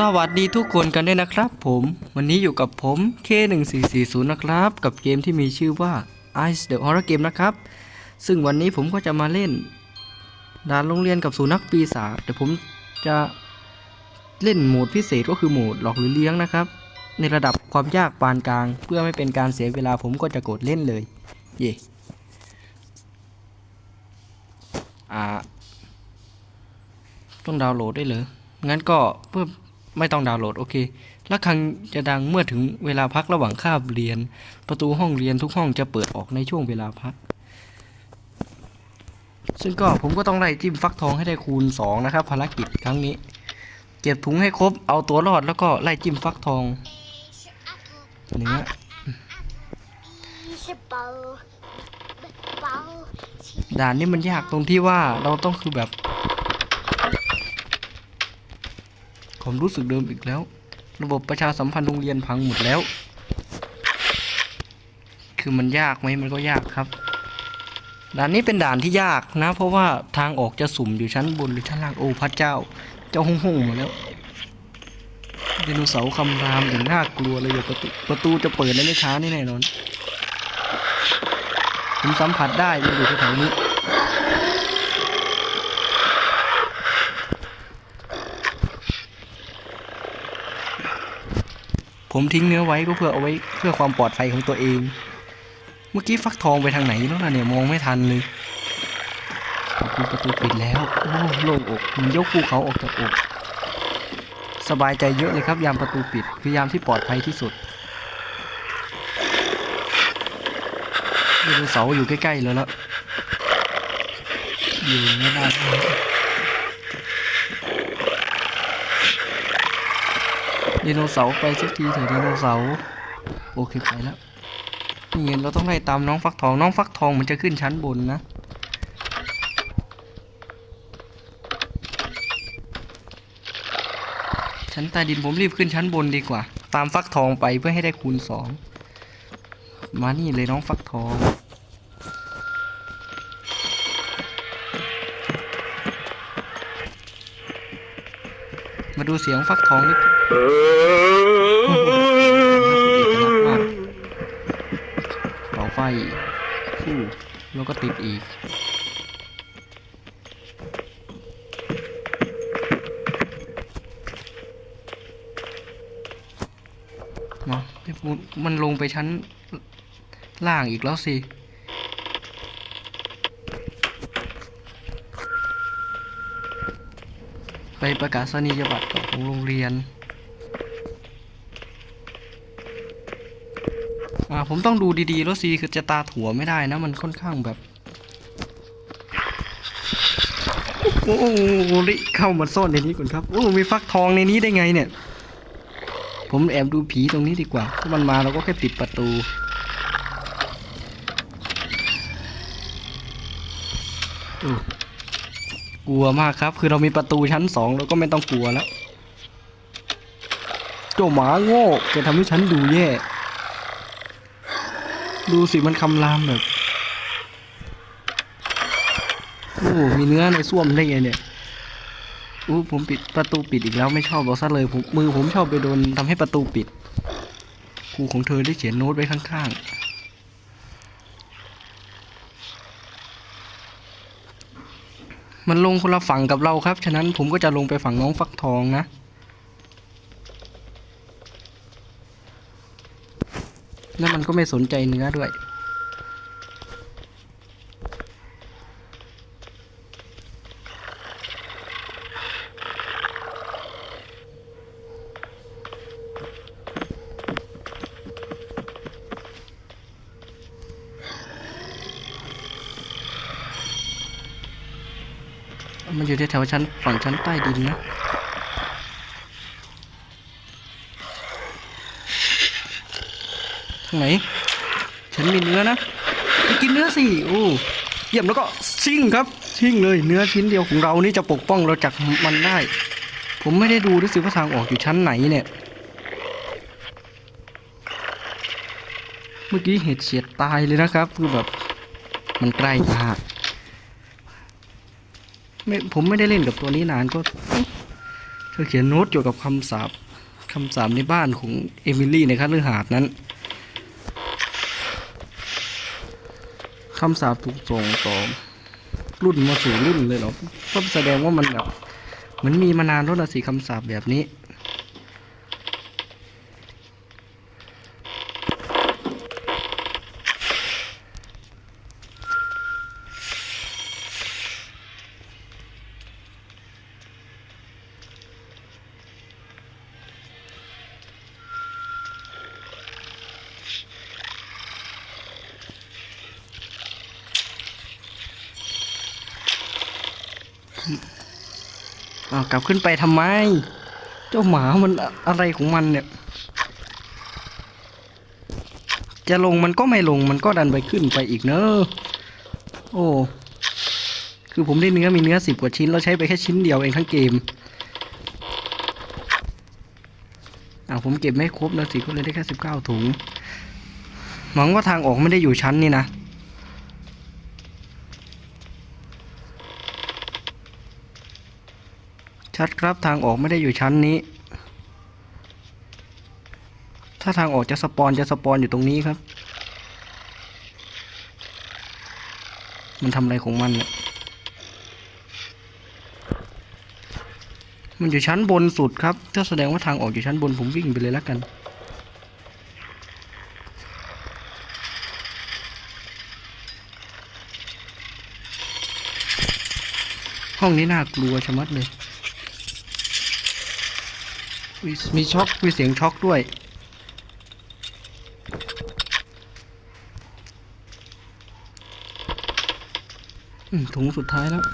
สวัสดีทุกคนกันด้วยนะครับผมวันนี้อยู่กับผม K1440 นะครับ กับเกมที่มีชื่อว่า Ice the Horror Game นะครับ ซึ่งวันนี้ผมก็จะมาเล่นด่านโรงเรียนกับสุนัขปีศาจแต่ผมจะเล่นโหมดพิเศษก็คือโหมดหลอกหรือเลี้ยงนะครับ ในระดับความยากปานกลาง เพื่อไม่เป็นการเสียเวลาผมก็จะกดเล่นเลย เย่อ่าต้องดาวน์โหลดได้เหรองั้นก็เพื่อ ไม่ต้องดาวน์โหลดโอเคระฆังจะดังเมื่อถึงเวลาพักระหว่างคาบเรียน ประตูห้องเรียนทุกห้องจะเปิดออกในช่วงเวลาพัก ซึ่งก็ผมก็ต้องไล่จิ้มฟักทองให้ได้คูณ 2 นะครับ ภารกิจครั้งนี้ เก็บถุงให้ครบเอาตัวรอดแล้วก็ไล่จิ้มฟักทองอย่างเงี้ยด่านนี้มันยากตรงที่ว่าเราต้องคือแบบ ผมรู้สึกเดิมอีกแล้ว ระบบประชาสัมพันธ์โรงเรียนพังหมดแล้ว คือมันยากไหมมันก็ยากครับ ด่านนี้เป็นด่านที่ยากนะ เพราะว่าทางออกจะสุ่มอยู่ชั้นบนหรือชั้นล่างโอ้พระเจ้า เจ้าห้องห้องมาแล้วไดโนเสาร์คำรามอย่างน่ากลัวเลยอย่ประตูประตูจะเปิดในไม่ช้านี่แน่นอนผมสัมผัสได้มันอยู่แถวนี้ ผมทิ้งเนื้อไว้ก็เพื่อเอาไว้เพื่อความปลอดภัยของตัวเอง เมื่อกี้ฟักทองไปทางไหนแล้วล่ะเนี่ยมองไม่ทันเลยประตูปิดแล้วโอ้โล่งอกมันยกภูเขาออกจากอก สบายใจเยอะเลยครับยามประตูปิดคือยามที่ปลอดภัยที่สุดดโนเสาอยู่ใกล้ๆแล้วละอยู่ไม่นาน ไดโนเสาร์ไปสักทีเถอะไดโนเสาร์โอเคไปแล้วนี่ไงเราต้องไล่ตามน้องฟักทองน้องฟักทองมันจะขึ้นชั้นบนนะชั้นใต้ดินผมรีบขึ้นชั้นบนดีกว่า ตามฟักทองไปเพื่อให้ได้คูณสองมานี่เลยน้องฟักทอง มาดูเสียงฟักทองนิดเสาไฟฟูแล้วก็ติดอีก มาพี่ฟูมันลงไปชั้นล่างอีกแล้วสิ ปประกาศนียบัตรของโรงเรียนอ่าผมต้องดูดีๆแล้วสิคือจะตาถั่วไม่ได้นะ มันค่อนข้างแบบโอ้โหริเข้ามาซ่อนในนี้ก่อนครับ โอ้ มีฟักทองในนี้ได้ไงเนี่ย ผมแอบดูผีตรงนี้ดีกว่า ถ้ามันมาเราก็แค่ปิดประตู โอ้ กลัวมากครับ คือเรามีประตูชั้นสองเราก็ไม่ต้องกลัวแล้วเจ้าหมาโง่จะทำให้ฉันดูแย่ ดูสิมันคำรามแบบโอ้มีเนื้อในส้วมได้ไงเนี่ยอู้ผมปิดประตูปิดอีกแล้วไม่ชอบเอาซะเลยผมมือผมชอบไปโดนทำให้ประตูปิดครูของเธอได้เขียนโน้ตไว้ข้างๆ มันลงคนละฝั่งกับเราครับ ฉะนั้นผมก็จะลงไปฝั่งน้องฟักทองนะ แล้วมันก็ไม่สนใจเนื้อด้วย มันอยู่แถวชั้นฝั่งชั้นใต้ดินนะทางไหน ฉันมีเนื้อนะไปกินเนื้อสิโอ้เยี่ยมแล้วก็ชิ่งครับชิ่งเลยเนื้อชิ้นเดียวของเรานี่จะปกป้องเราจากมันได้ ผมไม่ได้ดูด้วยสิว่าทางออกอยู่ชั้นไหนเนี่ยเมื่อกี้เห็ดเฉียดตายเลยนะครับ คือแบบมันใกล้มาก ไม่ผมไม่ได้เล่นกับตัวนี้นานก็เธอเขียนโน้ตเกี่ยวกับคำสาบคำสาบในบ้านของเอมิลี่ในคฤหาสนั้นคำสาบถูกส่งต่อรุ่นมาสู่รุ่นเลยเหรอก็แสดงว่ามันแบบเหมือนมีมานานแล้วนะสิคำสาบแบบนี้ อ้าวกลับขึ้นไปทำไม เจ้าหมามันอะไรของมันเนี่ย จะลงมันก็ไม่ลงมันก็ดันไปขึ้นไปอีกเนอะโอ้คือผมได้เนื้อมีเนื้อสิบกว่าชิ้น เราใช้ไปแค่ชิ้นเดียวเองทั้งเกมอ้าผมเก็บไม่ครบนะสิก็เลยได้แค่สิบเก้าถุงหวังว่าทางออกไม่ได้อยู่ชั้นนี่นะ ชัดครับทางออกไม่ได้อยู่ชั้นนี้ ถ้าทางออกจะสปอนจะสปอนอยู่ตรงนี้ครับ มันทำอะไรของมันเนี่ยมันอยู่ชั้นบนสุดครับถ้าแสดงว่าทางออกอยู่ชั้นบนผมวิ่งไปเลยแล้วกัน ห้องนี้น่ากลัวชะมัดเลย มีมีช็อกมีเสียงช็อกด้วย ถุงสุดท้ายแล้ว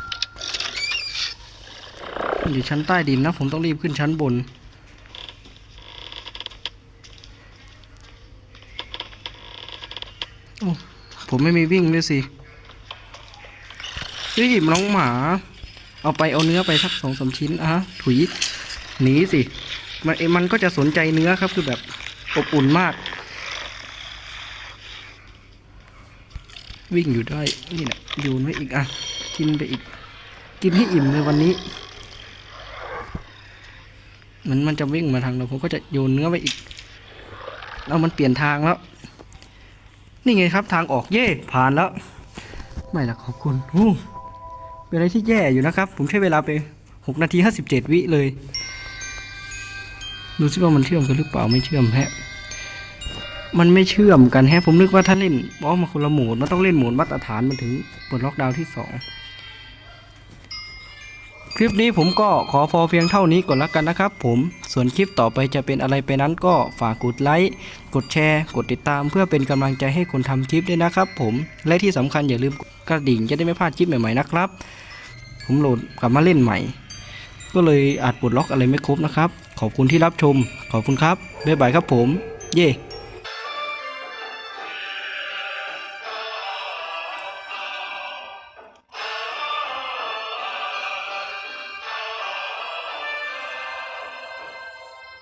อยู่ชั้นใต้ดินนะ ผมต้องรีบขึ้นชั้นบนโอ้ผมไม่มีวิ่งด้วยสิเฮ้ยน้องหมา เอาไปเอาเนื้อไปสักสองสามชิ้นอะถุยหนีสิ มันเออมันก็จะสนใจเนื้อครับคือแบบอบอุ่นมาก วิ่งอยู่ได้นี่แหละโยนไว้อีกอะ กินไปอีก กินให้อิ่มเลยวันนี้เหมือนมันจะวิ่งมาทางเราผมก็จะโยนเนื้อไปอีกเอามันเปลี่ยนทางแล้ว นี่ไงครับทางออกเย่ผ่านแล้ว ไม่ละขอบคุณโอ้เป็นอะไรที่แย่อยู่นะครับ ผมใช้เวลาไปหกนาทีห้าสิบเจ็ดวิเลย ดูซิว่ามันเชื่อมกันหรือเปล่าไม่เชื่อมแฮะ มันไม่เชื่อมกันแฮะ ผมนึกว่าถ้าเล่นบอสมาคนละโหมดมันต้องเล่นโหมดมาตรฐานมันถึงปลดล็อกดาวน์ที่สองคลิปนี้ผมก็ขอพอเพียงเท่านี้ก่อนละกันนะครับ ผมส่วนคลิปต่อไปจะเป็นอะไรไปนั้นก็ฝากกดไลค์กดแชร์ กดติดตามเพื่อเป็นกำลังใจให้คนทำคลิปด้วยนะครับ ผมและที่สำคัญอย่าลืมกระดิ่งจะได้ไม่พลาดคลิปใหม่ๆนะครับ ผมโหลดกลับมาเล่นใหม่ ก็เลยอาจปลดล็อกอะไรไม่ครบนะครับ ขอบคุณที่รับชม ขอบคุณครับ บ๊ายบายครับผม เย่